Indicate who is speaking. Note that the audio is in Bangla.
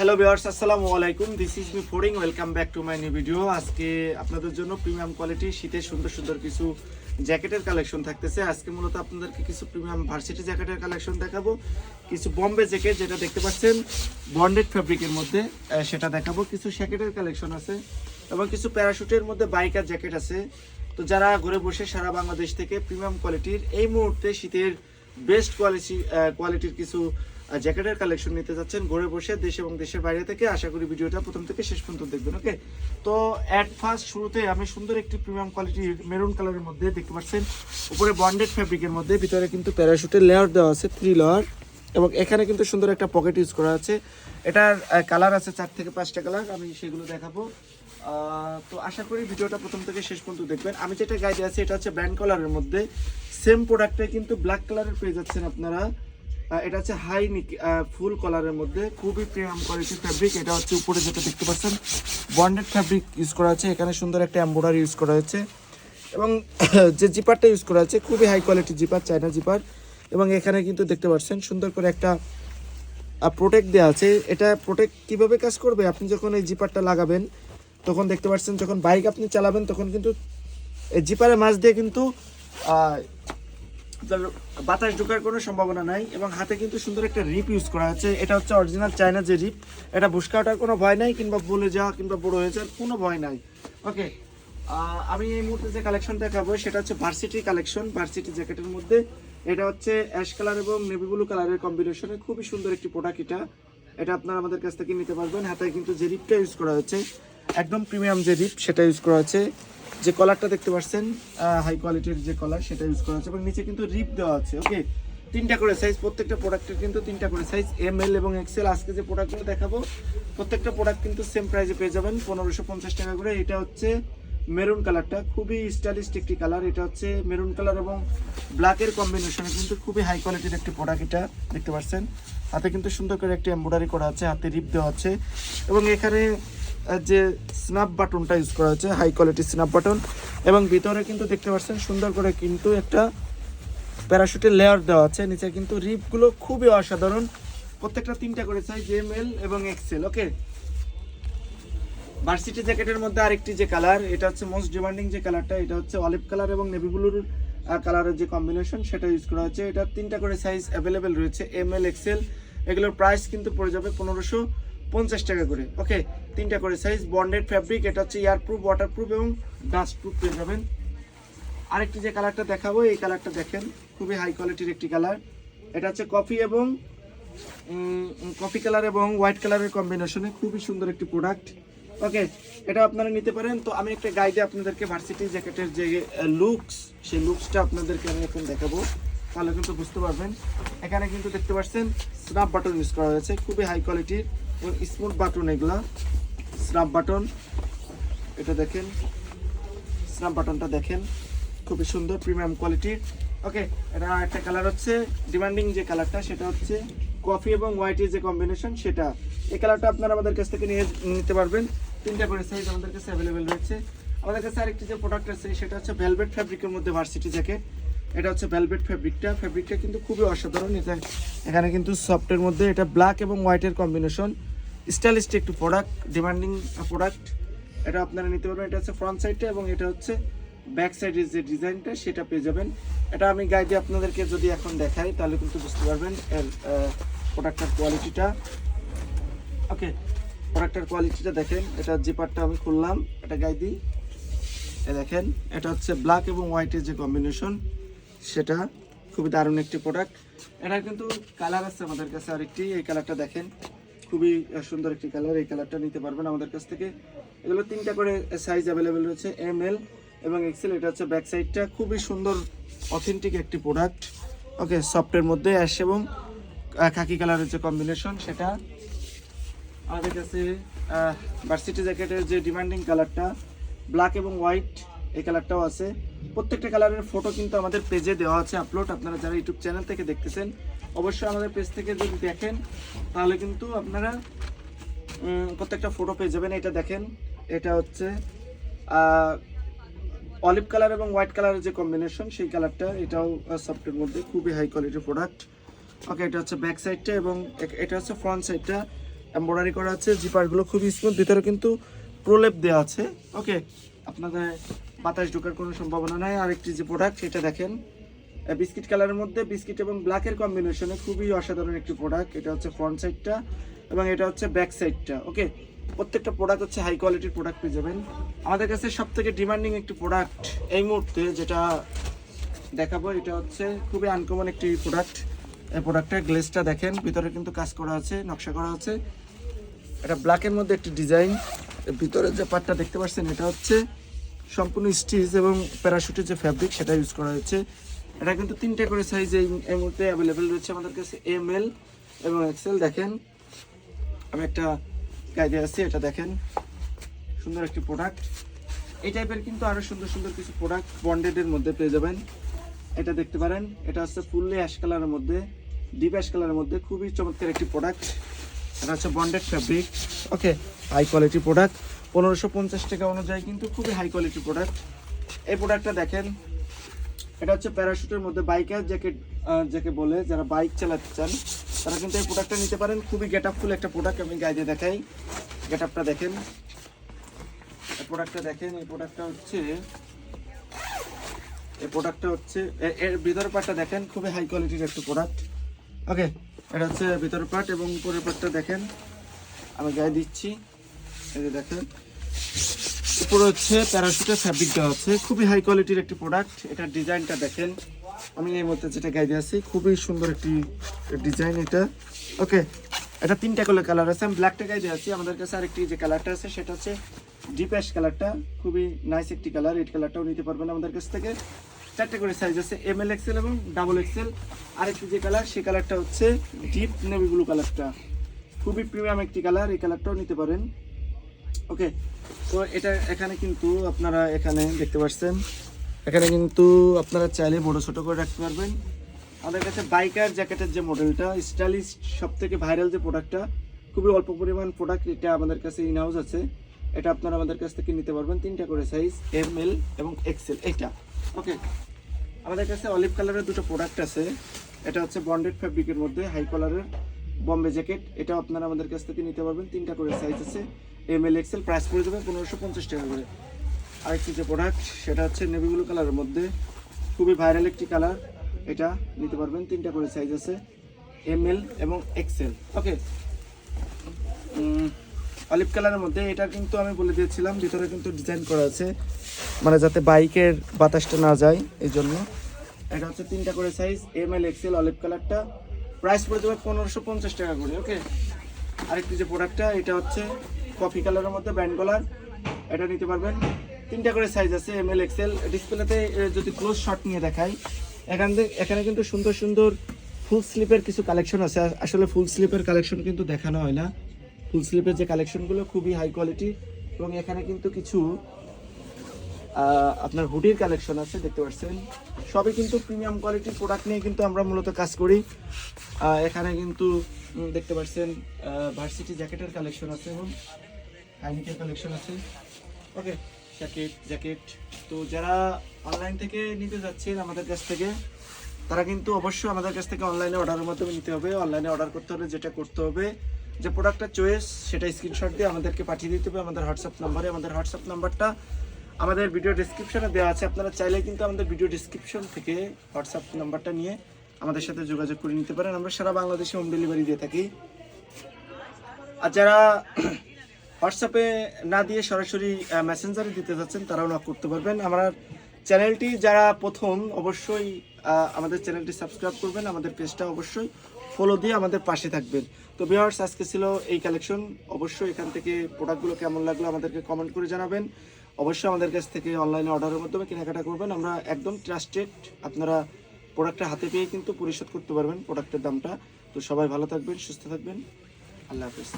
Speaker 1: হ্যালো ভিউয়ার্স আসসালামু আলাইকুম। This is me ফোরিং welcome back to my new video আজকে আপনাদের জন্য প্রিমিয়াম কোয়ালিটি শীতের সুন্দর সুন্দর কিছু জ্যাকেটের কালেকশন থাকতেছে। আজকে মূলত আপনাদেরকে কিছু প্রিমিয়াম ভার্সিটি জ্যাকেটের কালেকশন দেখাবো। কিছু বম্বে জ্যাকেট যেটা দেখতে পাচ্ছেন বন্ডেড ফ্যাব্রিকের মধ্যে সেটা দেখাবো। কিছু শ্যাকেটের কালেকশন আছে এবং কিছু প্যারাশুটের মধ্যে বাইকার জ্যাকেট আছে। তো যারা ঘরে বসে সারা বাংলাদেশ থেকে প্রিমিয়াম কোয়ালিটির এই মুহূর্তে শীতের বেস্ট কোয়ালিটি কোয়ালিটির কিছু জ্যাকেটের কালেকশন নিতে যাচ্ছেন, ঘরে বসে দেশ এবং দেশের বাইরে থেকে। আশা করি ভিডিওটা প্রথম থেকে শেষ পর্যন্ত দেখবেন ওকে তো অ্যাট ফার্স্ট শুরুতে আমি সুন্দর একটি প্রিমিয়াম কোয়ালিটির মেরুন কালারের মধ্যে দেখতে পাচ্ছেন, উপরে বন্ডেড ফ্যাব্রিকের মধ্যে, ভিতরে কিন্তু প্যারাশুটের লেয়ার দেওয়া আছে থ্রি লেয়ার এবং এখানে কিন্তু সুন্দর একটা পকেট ইউজ করা আছে। এটার কালার আছে চার থেকে পাঁচটা কালার আমি সেগুলো দেখাবো। তো আশা করি ভিডিওটা প্রথম থেকে শেষ পর্যন্ত দেখবেন। আমি যেটা গাইডে আছি, এটা হচ্ছে ব্র্যান্ড কালারের মধ্যে। সেম প্রোডাক্টে কিন্তু ব্ল্যাক কালারের পেয়ে যাচ্ছেন আপনারা। এটা হচ্ছে হাই ফুল কালারের মধ্যে। খুবই প্রিমিয়াম কোয়ালিটি ফ্যাব্রিক এটা হচ্ছে উপরে যেটা দেখতে পাচ্ছেন বন্ডেড ফ্যাব্রিক ইউজ করা আছে এখানে সুন্দর একটা এম্ব্রয়ডারি ইউজ করা হয়েছে এবং যে জিপারটা ইউজ করা আছে খুবই high quality zipper China zipper এবং এখানে কিন্তু দেখতে পাচ্ছেন, সুন্দর করে একটা প্রোটেক্ট দেওয়া আছে। এটা প্রোটেক্ট কীভাবে কাজ করবে? আপনি যখন এই জিপারটা লাগাবেন, তখন দেখতে পাচ্ছেন, যখন বাইক আপনি চালাবেন, তখন কিন্তু এই জিপারের মাছ দিয়ে কিন্তু আপনার বাতাস ঢোকার কোনো সম্ভাবনা নাই এবং হাতে কিন্তু সুন্দর একটা রিপ ইউজ করা হচ্ছে এটা হচ্ছে অরিজিনাল চায়না যে রিপ। এটা ভুসকা ওঠার কোনো ভয় নাই কিংবা বলে যাওয়া কিংবা বড় হয়ে যাওয়ার কোনো ভয় নাই। ওকে আমি এই মুহূর্তে যে কালেকশন দেখাবো সেটা হচ্ছে ভার্সিটি কালেকশন ভার্সিটি জ্যাকেটের মধ্যে। এটা হচ্ছে অ্যাশ কালার এবং নেভি ব্লু কালারের কম্বিনেশনে খুবই সুন্দর একটি প্রোডাক্ট এটা। এটা আপনারা আমাদের কাছ থেকে নিতে পারবেন। হাতে কিন্তু যে রিপটা ইউজ করা হচ্ছে একদম প্রিমিয়াম যে রিপ সেটা ইউজ করা হচ্ছে যে কলারটা দেখতে পাচ্ছেন হাই কোয়ালিটির যে কলার সেটা ইউজ করা হচ্ছে এবং নিচে কিন্তু রিপ দেওয়া আছে ওকে তিনটা করে সাইজ প্রত্যেকটা প্রোডাক্টের কিন্তু তিনটা করে সাইজ এম এল এবং এক্সেল আজকে যে প্রোডাক্টগুলো দেখাবো, প্রত্যেকটা প্রোডাক্ট কিন্তু সেম প্রাইসে পেয়ে যাবেন, পনেরোশো পঞ্চাশ টাকা করে। এটা হচ্ছে মেরুন কালারটা খুবই স্টাইলিশ একটি কালার এটা হচ্ছে মেরুন কালার এবং ব্ল্যাকের কম্বিনেশনে কিন্তু খুবই হাই কোয়ালিটির একটি প্রোডাক্ট এটা দেখতে পাচ্ছেন। হাতে কিন্তু সুন্দর করে একটি এমব্রয়ডারি করা আছে, হাতে রিপ দেওয়া আছে এবং এখানে যে স্ন্যাপ বাটনটা ইউজ করা হয়েছে হাই কোয়ালিটির স্ন্যাপ বাটন এবং ভিতরে কিন্তু দেখতে পাচ্ছেন সুন্দর করে কিন্তু একটা প্যারাশুটের লেয়ার দেওয়া আছে। নিচে কিন্তু রিপগুলো খুবই অসাধারণ। প্রত্যেকটা তিনটা করে সাইজ এম এল এবং এক্সেল ওকে ভার্সিটি জ্যাকেটের মধ্যে আরেকটি যে কালার এটা হচ্ছে মোস্ট ডিমান্ডিং যে কালারটা এটা হচ্ছে অলিভ কালার এবং নেভি ব্লুর কালারের যে কম্বিনেশন সেটা ইউজ করা হচ্ছে এটা তিনটা করে সাইজ অ্যাভেলেবেল রয়েছে এম এল এক্সেল এগুলোর প্রাইস কিন্তু পড়ে যাবে পনেরোশো পঞ্চাশ টাকা করে। ওকে তিনটা করে সাইজ বন্ডেড ফ্যাব্রিক এটা হচ্ছে এয়ার প্রুফ ওয়াটার প্রুফ এবং ডাস্ট প্রুফ পেয়ে যাবেন। আরেকটি যে কালারটা দেখাবো, এই কালারটা দেখেন, খুবই হাই কোয়ালিটির একটি কালার এটা হচ্ছে কফি এবং কফি কালার এবং হোয়াইট কালারের কম্বিনেশনে খুবই সুন্দর একটি প্রোডাক্ট ওকে এটা আপনারা নিতে পারেন। তো আমি একটা গাইডে আপনাদেরকে ভার্সিটি জ্যাকেটের যে লুকস সেই লুকসটা আপনাদেরকে আমি এখন দেখাবো। তাহলে কিন্তু বুঝতে পারবেন। এখানে কিন্তু দেখতে পাচ্ছেন স্ন্যাপ বাটন ইউজ করা হয়েছে, খুবই হাই কোয়ালিটির স্মুথ বাটন এগুলা স্ন্যাপ বাটন এটা দেখেন স্ন্যাপ বাটনটা দেখেন, খুবই সুন্দর প্রিমিয়াম কোয়ালিটির ওকে এটা একটা কালার হচ্ছে ডিমান্ডিং যে কালারটা সেটা হচ্ছে কফি এবং হোয়াইটের যে কম্বিনেশন সেটা। এই কালারটা আপনারা আমাদের কাছ থেকে নিয়ে নিতে পারবেন। তিনটা করে সাইজ আমাদের কাছে অ্যাভেলেবেল রয়েছে। আমাদের কাছে আরেকটি যে প্রোডাক্ট আছে, সেটা হচ্ছে ভেলভেট ফ্যাব্রিকের মধ্যে ভার্সিটি জ্যাকেট এটা হচ্ছে ভেলভেট ফ্যাব্রিকটা ফ্যাব্রিকটা কিন্তু খুবই অসাধারণ। এটা এখানে কিন্তু সফটের মধ্যে। এটা ব্ল্যাক এবং হোয়াইটের কম্বিনেশন স্টাইলিস্ট একটু প্রোডাক্ট ডিমান্ডিং প্রোডাক্ট এটা আপনারা নিতে পারবেন। এটা হচ্ছে ফ্রন্ট সাইডটা এবং এটা হচ্ছে ব্যাক সাইডের যে ডিজাইনটা সেটা পেয়ে যাবেন। এটা আমি গাইডে আপনাদেরকে যদি এখন দেখাই, তাহলে কিন্তু বুঝতে পারবেন এর প্রোডাক্টের কোয়ালিটিটা ওকে প্রোডাক্টের কোয়ালিটিটা দেখেন। এটা জিপারটা আমি খুললাম, এটা গাই এ দেখেন, এটা হচ্ছে ব্ল্যাক এবং হোয়াইটের যে কম্বিনেশন সেটা খুবই দারুণ একটি প্রোডাক্ট এটা কিন্তু কালার আছে আমাদের কাছে আরেকটি, এই কালারটা দেখেন। খুবই সুন্দর একটি কালার এই কালারটা নিতে পারবেন আমাদের কাছ থেকে। এগুলো তিনটা করে সাইজ অ্যাভেলেবেল রয়েছে এম এল এবং এক্সেল এটা হচ্ছে ব্যাক সাইডটা খুবই সুন্দর অথেন্টিক একটি প্রোডাক্ট ওকে সফটের মধ্যে অ্যাশ এবং খাকি কালারের যে কম্বিনেশন সেটা আমাদের কাছে ভার্সিটি জ্যাকেটের যে ডিমান্ডিং কালারটা ব্ল্যাক এবং হোয়াইট এই কালারটাও আছে। প্রত্যেকটা কালারের ফটো কিন্তু আমাদের পেজে দেওয়া আছে আপলোড আপনারা যারা ইউটিউব চ্যানেল থেকে দেখতেছেন, অবশ্যই আমাদের পেজ থেকে যদি দেখেন, তাহলে কিন্তু আপনারা প্রত্যেকটা ফটো পেয়ে যাবেন। এটা দেখেন, এটা হচ্ছে অলিভ কালার এবং হোয়াইট কালারের যে কম্বিনেশন সেই কালারটা এটাও সফটের মধ্যে খুবই হাই কোয়ালিটির প্রোডাক্ট ওকে এটা হচ্ছে ব্যাক সাইডটা এবং এটা হচ্ছে ফ্রন্ট সাইডটা এমব্রয়ডারি করা আছে জিপারগুলো খুবই স্মুথ ভিতরে কিন্তু প্রলেপ দেওয়া আছে। ওকে আপনাদের বাতাস ঢোকার কোনো সম্ভাবনা নাই। আরেকটি যে প্রোডাক্ট সেটা দেখেন। বিস্কিট কালারের মধ্যে বিস্কিট এবং ব্ল্যাকের কম্বিনেশনে খুবই অসাধারণ একটি প্রোডাক্ট এটা হচ্ছে ফ্রন্ট সাইডটা এবং এটা হচ্ছে ব্যাক সাইডটা ওকে প্রত্যেকটা প্রোডাক্ট হচ্ছে হাই কোয়ালিটির প্রোডাক্ট পেয়ে যাবেন। আমাদের কাছে সব থেকে ডিমান্ডিং একটি প্রোডাক্ট এই মুহূর্তে যেটা দেখাবো, এটা হচ্ছে খুবই আনকমন একটি প্রোডাক্ট এই প্রোডাক্টের গ্লেসটা দেখেন, ভিতরে কিন্তু কাজ করা আছে, নকশা করা আছে। এটা ব্ল্যাকের মধ্যে একটি ডিজাইন ভিতরে যে পার্টটা দেখতে পাচ্ছেন, এটা হচ্ছে সম্পূর্ণ স্টিচ এবং প্যারাশুটের যে ফ্যাব্রিক সেটা ইউজ করা হয়েছে। এটা কিন্তু তিনটে করে সাইজ এই মুহূর্তে অ্যাভেলেবেল রয়েছে আমাদের কাছে এম এল এবং এক্সেল দেখেন, আমি একটা গাইডে আছি, এটা দেখেন। সুন্দর একটি প্রোডাক্ট এই টাইপের কিন্তু আরও সুন্দর সুন্দর কিছু প্রোডাক্ট বন্ডেডের মধ্যে পেয়ে যাবেন। এটা দেখতে পারেন, এটা হচ্ছে ফুললি অ্যাশ কালারের মধ্যে ডিপ অ্যাশ কালারের মধ্যে। খুবই চমৎকার একটি প্রোডাক্ট এটা হচ্ছে bonded fabric okay high quality product পনেরোশো পঞ্চাশ টাকা অনুযায়ী কিন্তু খুবই হাই কোয়ালিটি প্রোডাক্ট এই প্রোডাক্টটা দেখেন, এটা হচ্ছে প্যারাশুটের মধ্যে বাইকার জ্যাকেট যাকে বলে, যারা বাইক চালাতে চান, তারা কিন্তু এই প্রোডাক্টটা নিতে পারেন। খুবই গেট ফুল একটা প্রোডাক্ট আমি গাইডে দেখাই। গেট আপটা দেখেন। এই প্রোডাক্টটা দেখেন, এই প্রোডাক্টটা হচ্ছে, এই প্রোডাক্টটা হচ্ছে এর ভিতর পার্টটা দেখেন, খুবই হাই কোয়ালিটির একটা প্রোডাক্ট ওকে এটা হচ্ছে ভিতর পার্ট এবং উপরের পার্টটা দেখেন। আমি গায়ে দিচ্ছি। এই যে দেখেন। উপরে হচ্ছে প্যারাশুটের ফ্যাব্রিক দেওয়া আছে। খুবই হাই কোয়ালিটির একটি প্রোডাক্ট এটার ডিজাইনটা দেখেন। আমি এই মধ্যে যেটা গাইতে আছি, খুবই সুন্দর একটি ডিজাইন এটা। ওকে এটা তিনটা করে কালার আছে। আমি ব্ল্যাকটা গাইতে আছি। আমাদের কাছে আরেকটি যে কালারটা আছে, সেটা হচ্ছে ডিপ অ্যাশ কালারটা খুবই নাইস একটি কালার এই কালারটাও নিতে পারবেন আমাদের কাছ থেকে। চারটে করে সাইজ আছে এম এল এক্সেল এবং ডাবল এক্সেল আরেকটি যে কালার সেই কালারটা হচ্ছে ডিপ নেভি ব্লু কালারটা খুবই প্রিমিয়াম একটি কালার এই কালারটাও নিতে পারেন। ওকে তো এটা এখানে কিন্তু আপনারা এখানে দেখতে পাচ্ছেন। এখানে কিন্তু আপনারা চাইলে বড় ছোট করে রাখতে পারবেন। আমাদের কাছে বাইকার জ্যাকেটের যে মডেলটা স্টাইলিশ সব থেকে ভাইরাল যে প্রোডাক্টটা খুবই অল্প পরিমাণ প্রোডাক্ট এটা আমাদের কাছে ইন হাউস আছে। এটা আপনারা আমাদের কাছ থেকে নিতে পারবেন। তিনটা করে সাইজ এম এল এবং এক্সেল এইটা। ওকে আমাদের কাছে অলিভ কালারের দুটো প্রোডাক্ট আছে। এটা হচ্ছে বন্ডেড ফ্যাব্রিকের মধ্যে হাই কালারের বম্বে জ্যাকেট এটা আপনারা আমাদের কাছ থেকে নিতে পারবেন। তিনটা করে সাইজ আছে। এম এল এক্সেল প্রাইস পড়ে যাবে পনেরোশো পঞ্চাশ টাকা করে। আরেকটি যে প্রোডাক্ট সেটা হচ্ছে নেভি ব্লু কালারের মধ্যে। খুবই ভাইরাল একটি কালার এটা নিতে পারবেন। তিনটা করে সাইজ আছে। এম এল এবং এক্সেল ওকে অলিভ কালারের মধ্যে, এটা কিন্তু আমি বলে দিয়েছিলাম, ভিতরে কিন্তু ডিজাইন করা আছে। মানে যাতে বাইকের বাতাসটা না যায়, এই জন্য। এটা হচ্ছে তিনটা করে size M L XL olive কালারটা। প্রাইস পড়ে যাবে পনেরোশো পঞ্চাশ টাকা করে ওকে আরেকটি যে প্রোডাক্টটা এটা হচ্ছে কফি কালারের মধ্যে ব্যান্ড কলার এটা নিতে পারবেন। তিনটা করে সাইজ আছে এম এল এক্সেল ডিসপ্লেতে যদি ক্লোজ শট নিয়ে দেখাই, এখান থেকে, এখানে কিন্তু সুন্দর সুন্দর ফুল স্লিপের কিছু কালেকশন আছে। আসলে ফুল স্লিপের কালেকশন কিন্তু দেখানো হয় না। ফুল স্লিপের যে কালেকশনগুলো খুবই হাই কোয়ালিটি এবং এখানে কিন্তু কিছু আপনার হুডির কালেকশন আছে, দেখতে পাচ্ছেন। সবই কিন্তু প্রিমিয়াম কোয়ালিটির প্রোডাক্ট নিয়ে কিন্তু আমরা মূলত কাজ করি। এখানে কিন্তু দেখতে পাচ্ছেন ভার্সিটি জ্যাকেটের কালেকশন আছে এবং হাইনিকের কালেকশন আছে। ওকে জ্যাকেট জ্যাকেট তো যারা অনলাইন থেকে নিতে যাচ্ছেন আমাদের কাছ থেকে, তারা কিন্তু অবশ্যই আমাদের কাছ থেকে অনলাইনে অর্ডারের মাধ্যমে নিতে হবে। অনলাইনে অর্ডার করতে হলে যেটা করতে হবে যে প্রোডাক্টটা চয়েস সেটা স্ক্রিনশট দিয়ে আমাদেরকে পাঠিয়ে দিতে হবে আমাদের হোয়াটসঅ্যাপ নাম্বারে আমাদের হোয়াটসঅ্যাপ নাম্বারটা আমাদের ভিডিও ডিসক্রিপশনে দেওয়া আছে। আপনারা চাইলে কিন্তু আমাদের ভিডিও ডিসক্রিপশন থেকে হোয়াটসঅ্যাপ নাম্বারটা নিয়ে আমাদের সাথে যোগাযোগ করে নিতে পারেন। আমরা সারা বাংলাদেশে হোম ডেলিভারি দিয়ে থাকি। আর যারা হোয়াটসঅ্যাপে না দিয়ে সরাসরি মেসেঞ্জারে দিতে যাচ্ছেন, তারাও নক করতে পারবেন। আমার চ্যানেলটি যারা প্রথম, অবশ্যই আমাদের চ্যানেলটি সাবস্ক্রাইব করবেন। আমাদের পেজটা অবশ্যই ফলো দিয়ে আমাদের পাশে থাকবেন। তো ভিওয়ার্স আজকে ছিল এই কালেকশন অবশ্যই এখান থেকে প্রোডাক্টগুলো কেমন লাগল আমাদেরকে কমেন্ট করে জানাবেন। অবশ্যই আমাদের কাছ থেকে অনলাইনে অর্ডারের মাধ্যমে কেনাকাটা করবেন। আমরা একদম ট্রাস্টেড আপনারা প্রোডাক্টটা হাতে পেয়ে কিন্তু পরিশোধ করতে পারবেন প্রোডাক্টের দামটা। তো সবাই ভালো থাকবেন, সুস্থ থাকবেন। আল্লাহ হাফেজ।